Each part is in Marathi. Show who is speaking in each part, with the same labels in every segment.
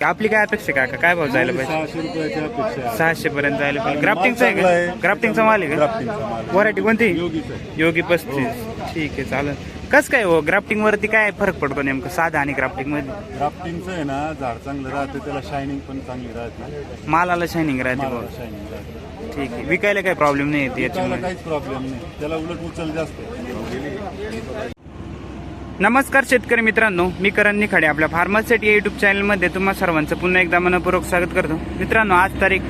Speaker 1: आपली काय अपेक्षा काका? काय भाव जायला पाहिजे?
Speaker 2: सहाशे
Speaker 1: पर्यंत जायला पाहिजे. ग्राफ्टिंगचा आहे का. ग्राफ्टिंगचा माल आहे का. व्हरायटी कोणती. योगी पस्तीस. ठीक आहे चालेल. कस काय हो? ग्राफ्टिंग वरती काय फरक पडतो नेमकं? साधा आणि ग्राफ्टिंगमध्ये
Speaker 2: ग्राफ्टिंगचं आहे ना झाड चांगलं राहते त्याला शायनिंग पण चांगली राहते.
Speaker 1: मालाला शायनिंग राहते ठीक आहे. विकायला काही प्रॉब्लेम नाही येत याच्यामुळे
Speaker 2: काहीच प्रॉब्लेम नाही. त्याला उलट उचल जास्त.
Speaker 1: नमस्कार शेतकरी मित्रांनो मी करण निखाडे आपल्या फार्मासेट या युट्यूब चॅनलमध्ये तुम्हा सर्वांचं पुन्हा एकदा मनपूर्वक स्वागत करतो. मित्रांनो आज तारीख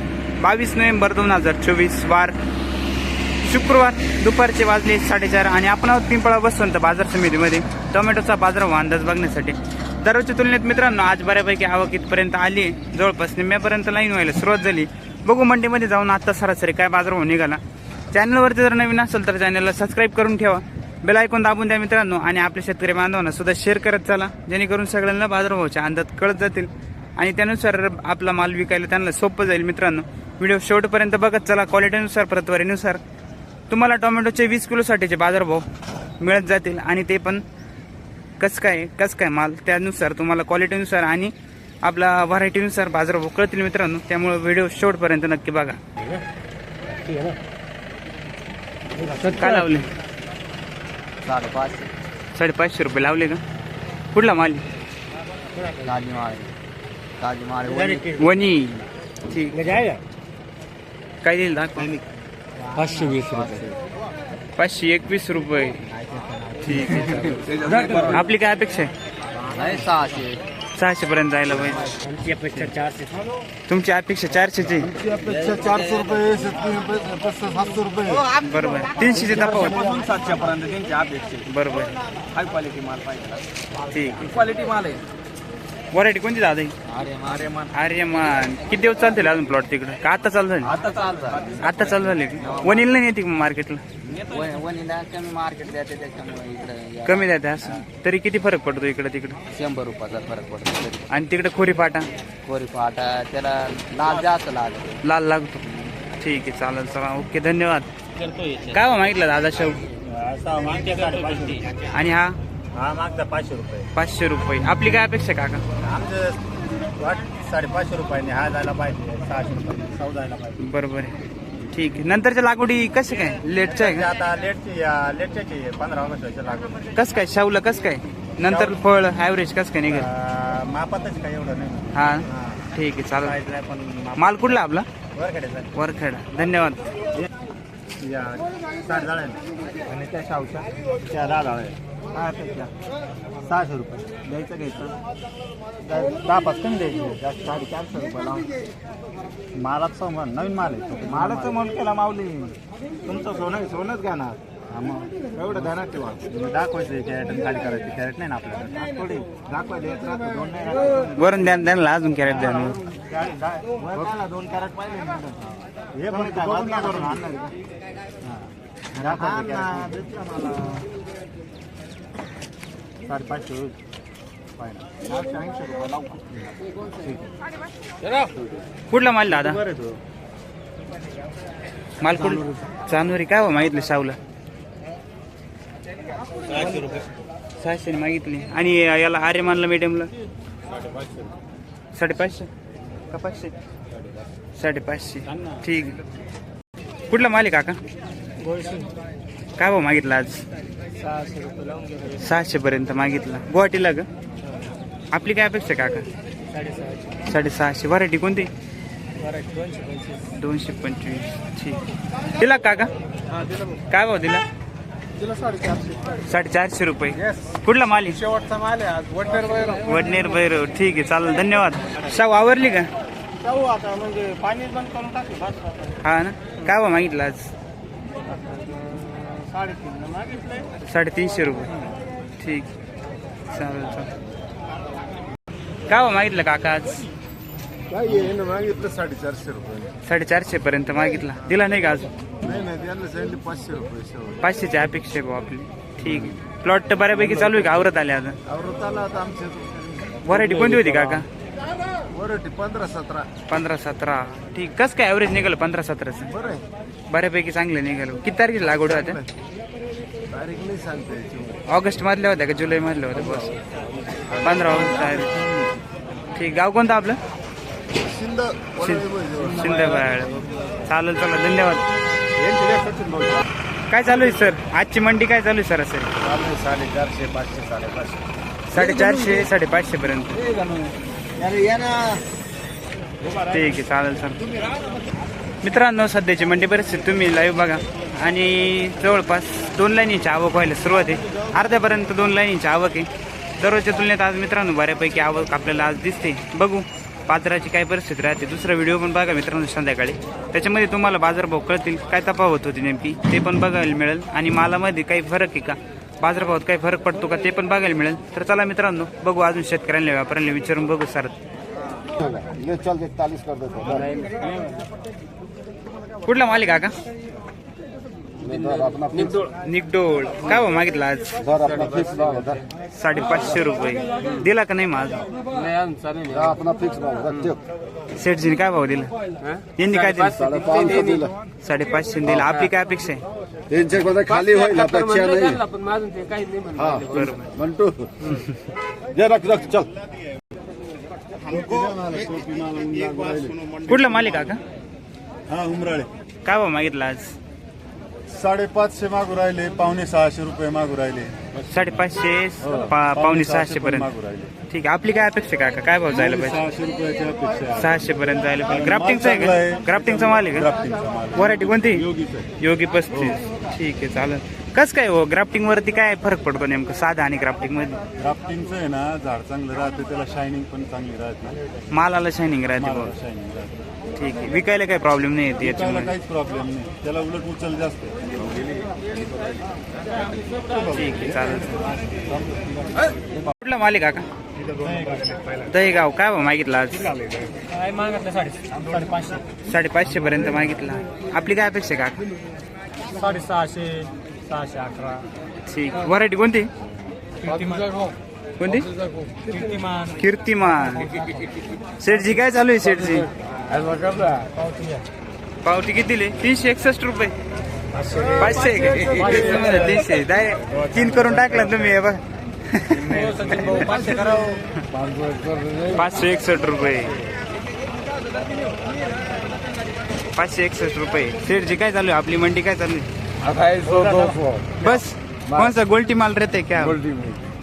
Speaker 1: बावीस नोव्हेंबर दोन हजार चोवीस वार शुक्रवार दुपारचे वाजले साडेचार आणि आपण आहोत पिंपळा बसवंत बाजार समितीमध्ये. टोमॅटोचा बाजारभाव अंदाज बघण्यासाठी. दररोजच्या तुलनेत मित्रांनो आज बऱ्यापैकी आवक इथपर्यंत आली आहे. जवळपास निम्म्यापर्यंत लाईन व्हायला सुरुवात झाली बघू मंडीमध्ये जाऊन आता सरासरी काय बाजारभाव निघाला. चॅनलवरती जर नवीन असेल तर चॅनलला सबस्क्राईब करून ठेवा. बेल ऐकून दाबून द्या मित्रांनो आणि आपल्या शेतकरी बांधवांना सुद्धा शेअर करत चला. जेणेकरून सगळ्यांना बाजारभावाचे अंदाज कळत जातील आणि त्यानुसार आपला माल विकायला त्यांना सोपं जाईल मित्रांनो. व्हिडिओ शेवटपर्यंत बघत चला. क्वालिटीनुसार प्रतवारीनुसार तुम्हाला टोमॅटोचे वीस किलोसाठीचे बाजारभाव मिळत जातील आणि ते पण कस काय कस काय माल त्यानुसार तुम्हाला क्वालिटीनुसार आणि आपला व्हरायटीनुसार बाजारभाव कळतील मित्रांनो. त्यामुळे व्हिडिओ शेवटपर्यंत नक्की बघा. काय लावले
Speaker 3: साडेपाचशे
Speaker 1: साडेपाचशे रुपये लावले का? कुठला माल?
Speaker 3: ताजी माळे. ताजी माळे
Speaker 1: वनी ठीक. काय देईल दाखवा.
Speaker 2: पाचशे वीस रुपये.
Speaker 1: पाचशे एकवीस रुपये. ठीक. आहे. आपली काय अपेक्षा आहे?
Speaker 3: नाही सहाशे.
Speaker 1: सहाशे पर्यंत जायला पाहिजे तुमची अपेक्षा चारशेची.
Speaker 2: अपेक्षा चारशे रुपये सातशे रुपये.
Speaker 1: बरोबर. तीनशेचे तफावत.
Speaker 3: सातशे पर्यंत त्यांची अपेक्षा
Speaker 1: बरोबर.
Speaker 3: हाय क्वालिटी माल पाहिजे.
Speaker 1: ठीक.
Speaker 3: क्वालिटी माल आहे.
Speaker 1: व्हरायटी कोणती दादा ही?
Speaker 3: अरे अरे मान
Speaker 1: अरे मान किती दिवस चालतील अजून प्लॉट तिकडे? का आता चालू झाली?
Speaker 3: आता चालतं
Speaker 1: आता चालू झाले वनील नाही येते मार्केटला
Speaker 3: वनीला कमी मार्केट द्याते त्याच्यामुळे इकडे
Speaker 1: कमी द्या त्या असं? तरी किती फरक पडतो इकडे तिकडे?
Speaker 3: शंभर रुपयाचा फरक पडतो तरी.
Speaker 1: आणि तिकडे खोरी पाटा?
Speaker 3: कोरी फाटा त्याला लाल जास्त लागतो.
Speaker 1: लाल लागतो. ठीक आहे चालेल चला. ओके धन्यवाद. काय हो मागितलं दादा शेव? आणि हा?
Speaker 2: हा मागता पाचशे रुपये.
Speaker 1: पाचशे रुपये. आपली काय अपेक्षा काका?
Speaker 2: आमचं वाट साडेपाचशे रुपयाने हा जायला पाहिजे सहाशे रुपये सौ जायला पाहिजे.
Speaker 1: बरोबर आहे. ठीक आहे. नंतरच्या लागवडी कसे काय? लेटच्या आहे
Speaker 2: आता लेटची लेटच्याची पंधरा ऑगस्टच्या लागून
Speaker 1: का कसं काय? शावलं कसं काय? नंतर फळ ॲव्हरेज कसं काय निघेल?
Speaker 2: मापातच काही एवढं नाही.
Speaker 1: हा? ठीक आहे चालेल.
Speaker 2: नाही पण
Speaker 1: माल कुठला आपला? वरखेडा धन्यवाद.
Speaker 2: या साठ झाड आणि त्या शावच्या त्या दहा झाड सहाशे रुपये. द्यायचं घ्यायचं. दहा पाच कमी द्यायचे. जास्त साडे चारशे रुपये लावून मालाचं म्हण नवीन माल आहे मालाचं म्हण केला माऊली. तुमचं सोनं सोनंच घ्या ना हा मग. एवढं ध्यानात ठेवा. दाखवायचं कॅरेट खाली करायची. कॅरेट नाही ना आपल्याकडे. थोडी दाखवायचं एक राहतं, दोन नाही राहत.
Speaker 1: वरून द्या त्यांना अजून कॅरेट द्या
Speaker 2: बघा, दोन कॅरेट पाहिले ना. हे पण काय बघ ना करून आणणार आहे. का? हा. साडेपाचशे होईल. पाहिलं. ऐंशी रुपये लावू
Speaker 1: कुठला माल दादा
Speaker 2: बरं तो.
Speaker 1: माल कुठ चांदोरी काय हो मागितलं शाहूला सहाशे मागितले आणि याला आर्यमानला मीडियमला साडेपाचशे का पाचशे साडेपाचशे ठीक आहे. कुठला माल आहे काका काय भाऊ मागितला आज? सहाशे पर्यंत मागितला. गुवाहाटीला का? आपली काय अपेक्षा काका? साडेसहाशे. व्हरायटी कोणती? दोनशे पंचवीस. ठीक. दिला काका? काय भाव दिला?
Speaker 2: साडेचारशे
Speaker 1: रुपये. कुठला माल आहे?
Speaker 2: शेवटचा माल आहे वडनेर
Speaker 1: भैरव. ठीक आहे चालेल. धन्यवाद. शाव आवरली का?
Speaker 2: म्हणजे पाणी बंद करून
Speaker 1: हा ना? काय भाव मागितला आज? साडेतीनशे रुपये. ठीक. चालेल चालेल. काय भाव मागितलं काका आज?
Speaker 2: मागितलं साडेचारशे रुपये.
Speaker 1: साडेचारशे पर्यंत मागितला. दिला नाही का अजून?
Speaker 2: पाचशे रुपये
Speaker 1: पाचशेची अपेक्षा आहे भाऊ आपली. ठीक. आहे प्लॉट तर बऱ्यापैकी चालू आहे का? आवरत आले आता?
Speaker 2: आवरत आला आता आमच्या
Speaker 1: व्हरायटी कोणती होती काका?
Speaker 2: वरटी पंधरा सतरा.
Speaker 1: पंधरा सतरा. ठीक कस काय ॲव्हरेज निघालं पंधरा सतराचं
Speaker 2: बरं आहे.
Speaker 1: बऱ्यापैकी चांगलं निघालं. किती तारखेला लागवड होत्या
Speaker 2: तारीख नाही सांगता याची
Speaker 1: ऑगस्ट मधल्या होत्या का जुलै मधल्या होत्या? बस. पंधरा ऑगस्ट आहे ठीक गाव कोणतं आपलं?
Speaker 4: शिंद
Speaker 1: शिंदेबाळ चालेल चला धन्यवाद. काय चालू आहे सर? आजची मंडी काय चालू आहे सर असेल
Speaker 4: साडेचारशे पाचशे साडेपाचशे.
Speaker 1: साडेचारशे साडेपाचशे पर्यंत. ठीक आहे चालेल चालेल. मित्रांनो सध्याची मंडी परिस्थिती तुम्ही लाईव्ह बघा. आणि जवळपास दोन लाईनीची आवक व्हायला सुरुवात आहे. अर्ध्यापर्यंत दोन लाईनीची आवक आहे. दररोजच्या तुलनेत आज मित्रांनो बऱ्यापैकी आवक आपल्याला आज दिसते. बघू बाजाराची काय परिस्थिती राहते. दुसरा व्हिडिओ पण बघा मित्रांनो संध्याकाळी. त्याच्यामध्ये तुम्हाला बाजारभाव कळतील काय तफावत होती नेमकी ते पण बघायला मिळेल. आणि मालामध्ये काही फरक आहे का? बाजारभावात काही फरक पडतो का ते पण बघायला मिळेल. तर चला मित्रांनो बघू अजून शेतकऱ्यांना व्यापाऱ्यांना विचारून बघू सर. कुठला मालिक का
Speaker 4: धर अपना फिक्स
Speaker 1: निकडोळ काय भाव मागितला आज? साडेपाचशे रुपये. दिला का नाही माझ सेठजीने काय भाव दिला? यांनी काय दिलं.
Speaker 4: साडेपाचशे दिला.
Speaker 1: आपली काय अपेक्षा आहे?
Speaker 4: त्यांच्या मध्ये खाली होईल अपेक्षा नाही. हा मंटू जे रख रख चल.
Speaker 1: कुठला मालिक का?
Speaker 5: हा उमराळे.
Speaker 1: काय भाव मागितला आज?
Speaker 5: साडेपाचशे मागू राहिले पावणे सहाशे रुपये मागू राहिले.
Speaker 1: साडेपाचशे पा- पावणे सहाशे पर्यंत.
Speaker 5: मागू राहिले.
Speaker 1: ठीक आहे आपली काय अपेक्षा आहे काका? काय भाव जायला पाहिजे?
Speaker 5: सहाशे रुपयाची अपेक्षा आहे.
Speaker 1: सहाशे पर्यंत जायला पाहिजे. ग्राफ्टिंगचा आहे
Speaker 5: चांगला
Speaker 1: का
Speaker 5: आहे.
Speaker 1: ग्राफ्टिंगचा माल आहे का?
Speaker 5: ग्राफ्टिंगचा माल.
Speaker 1: व्हरायटी कोणती?
Speaker 5: योगीच आहे.
Speaker 1: योगी पस्तीस. ठीक आहे चालेल. कस काय हो ग्राफ्टिंग वरती काय फरक पडतो नेमकं साधा आणि ग्राफ्टिंगमध्ये?
Speaker 5: ग्राफ्टिंगचं आहे ना झाड चांगलं राहते त्याला शायनिंग पण चांगली राहते
Speaker 1: मालाला शायनिंग राहते
Speaker 5: शायनिंग
Speaker 1: ठीक आहे विकायला काही प्रॉब्लेम नाही येत
Speaker 5: त्याला
Speaker 1: याच्यामध्ये?
Speaker 5: काहीच प्रॉब्लेम नाही. त्याला उलट उचल जास्त.
Speaker 1: ठीक आहे चालेल. कुठला मालिक का? दहीगाव काय भाव मागितला आज? साडेपाचशे. पर्यंत मागितला. आपली काय अपेक्षा आहे का
Speaker 2: साडेसहाशे सहाशे अकरा.
Speaker 1: ठीक. व्हरायटी कोणती? कोणती?
Speaker 2: कीर्तिमान.
Speaker 1: कीर्तिमान. सेठजी काय चालू आहे सेठजी पावती किती दिली तीनशे एकसष्ट रुपये. पाचशे? तीनशे. तीन करून टाकला तुम्ही हे बघ. पाचशे एकसष्ट रुपये. पाचशे एकसष्ट रुपये. सेठजी काय चालू आहे? आपली मंडी काय चालू आहे? बस. कौन सा? गोल्टी माल रहते क्या?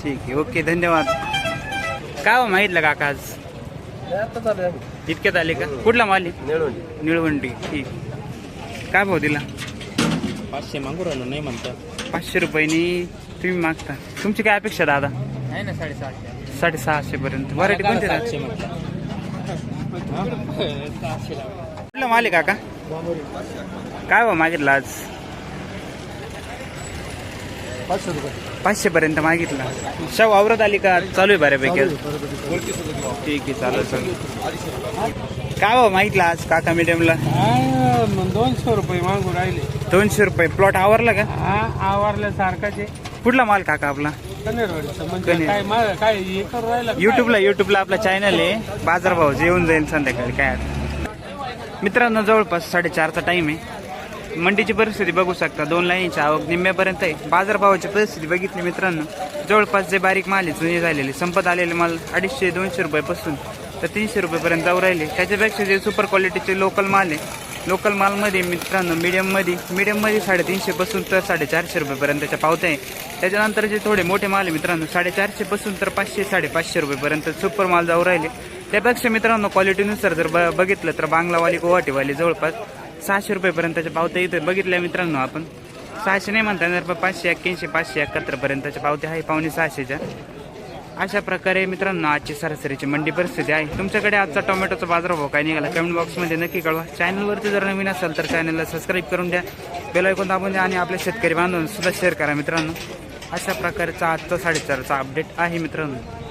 Speaker 1: ठीक आहे ओके धन्यवाद. काय हो मागितलं काका आज? इतक्यात आले का? कुठला माल आहे? निळवंडी. ठीक. काय भाव दिला?
Speaker 2: पाचशे मागू राहिलो नाही म्हणता.
Speaker 1: पाचशे रुपयांनी तुम्ही मागता. तुमची काय अपेक्षा दादा?
Speaker 3: आहे ना साडेसातशे
Speaker 1: साडेसहाशे पर्यंत. व्हरायटी कोणती दादा?
Speaker 2: सातशे म्हणता.
Speaker 1: कुठला माल आहे काका काय भाव मागितला आज?
Speaker 4: पाचशे
Speaker 1: पर्यंत मागितला. शाव आवरत आली का? चालू आहे बऱ्यापैकी? ठीक आहे चालेल चालेल. काय भाव मागितला आज काका मीडियमला
Speaker 2: दोनशे रुपये मागू राहिले.
Speaker 1: दोनशे रुपये. प्लॉट आवरला का?
Speaker 2: आवारल्यासारखाचे
Speaker 1: कुठला माल काका आपला?
Speaker 2: म्हणजे
Speaker 1: युट्यूबला युट्यूबला आपला चॅनल आहे. बाजारभाव येऊन जाईल संध्याकाळी काय. मित्रांनो जवळपास साडेचारचा टाईम आहे. मंडीची परिस्थिती बघू शकता. दोन लाईनची आवक निम्म्यापर्यंत आहे. बाजारभावाची परिस्थिती बघितली मित्रांनो. जवळपास जे बारीक माल आहे जुने झालेले संपत आलेले माल अडीचशे दोनशे रुपयापासून तर तीनशे रुपयेपर्यंत जाऊ राहिले. त्याच्यापेक्षा जे सुपर क्वालिटीचे लोकल माल आहे लोकल मालमध्ये मित्रांनो मीडियममध्ये मीडियममध्ये साडेतीनशेपासून तर साडेचारशे रुपयेपर्यंतच्या पावत्या आहे. त्याच्यानंतर जे थोडे मोठे माल आहे मित्रांनो साडेचारशेपासून तर पाचशे साडेपाचशे रुपयेपर्यंत सुपर माल जाऊ राहिले. त्यापेक्षा मित्रांनो क्वालिटीनुसार जर ब बघितलं तर बांगलावाली गुवाहाटीवाली जवळपास सहाशे रुपयेपर्यंतच्या पावत्या इथं बघितल्या मित्रांनो आपण. सहाशे नाही म्हणता येणार पण पाचशे एक्क्याऐंशी पाचशे एकाहत्तरपर्यंतच्या पावत्या आहे पावणे सहाशेच्या. अशा प्रकारे मित्रांनो आजची सरासरीची मंडी परिस्थिती आहे. तुमच्याकडे आजचा टोमॅटोचा बाजारभाव काय निघाला? कमेंट बॉक्समध्ये नक्की कळवा. चॅनलवरती जर नवीन असेल तर चॅनलला सबस्क्राईब करून द्या. बेल ऐकून दाबून द्या आणि आपल्या शेतकरी बांधून सुद्धा शेअर करा मित्रांनो. अशा प्रकारचा आजचा साडेचारचा अपडेट आहे मित्रांनो.